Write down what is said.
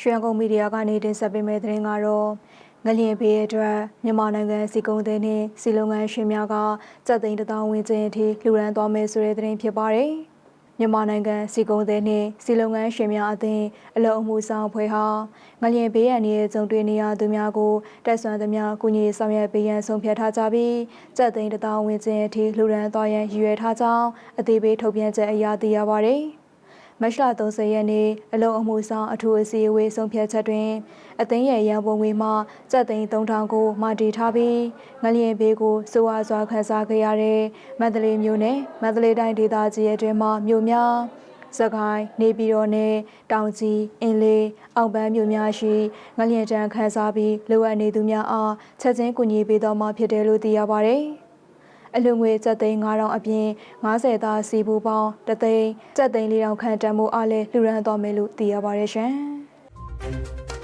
ရွှေရန်ကုန်မီဒီယာကနေတင်ဆက်ပေးမယ့်သတင်းကတော့ငလျင်ဘေးအတွက်မြန်မာနိုင်ငံစီကုံတဲ့နှင့်စီလုံငန်းရှင်များကစက်သိန်းတစ်သောင်းဝန်းကျင်အထိလှူဒန်းသွားမယ်ဆိုတဲ့သတင်းဖြစ်ပါတယ်။မြန်မာနိုင်ငံစီကုံတဲ့နှင့်စီလုံငန်းရှင်များအသင်းအလုံအမှုဆောင်ဖွဲ့ဟာငလျင်ဘေးရန်ရဲ့ကြုံတွေ့နေရသူများကိုတက်ဆွမ်းသမျှကုညီဆောင်ရွက်ပေးရန်ဆုံးဖြတ်ထားကြပြီးစက်သိန်းတစ်သောင်းဝန်းကျင်အထိလှူဒန်းသွားရန်ရည်ရွယ်ထားကြောင်းအသေးပေးထုတ်ပြန်ချက်အရသိရပါတယ်။ မတ်လ30ရက်နေ့အလုံအမှုဆောင်အထူးအစည်းအဝေးဆုံးဖြတ်ချက်တွင် အသိန်းရဲ့ရန်ပုံငွေမှစက်သိန်း3000ကိုမတည်ထားပြီးငလျင်ဘေးကိုစိုးဝါစွာခန်းစားခဲ့ရတဲ့မန္တလေးမြို့နယ်မန္တလေးတိုင်းဒေသကြီးအတွင်းမှမြို့များစကိုင်းနေပြည်တော်နယ်တောင်ကြီးအင်းလေးအောင်ပန်းမြို့များရှိငလျင်တန်းခန်းစားပြီးလိုအပ်နေသူများအားချက်ချင်းကူညီပေးတော်မှာဖြစ်တယ်လို့သိရပါတယ်။ အလွန်ငွေ7,500အပြင်90သားစီဘူးပေါင်း3သိန်း7,400ခန့်တန်ဖိုးအားလည်းလှူဒါန်းသွားမယ်လို့သိရပါရရှင်။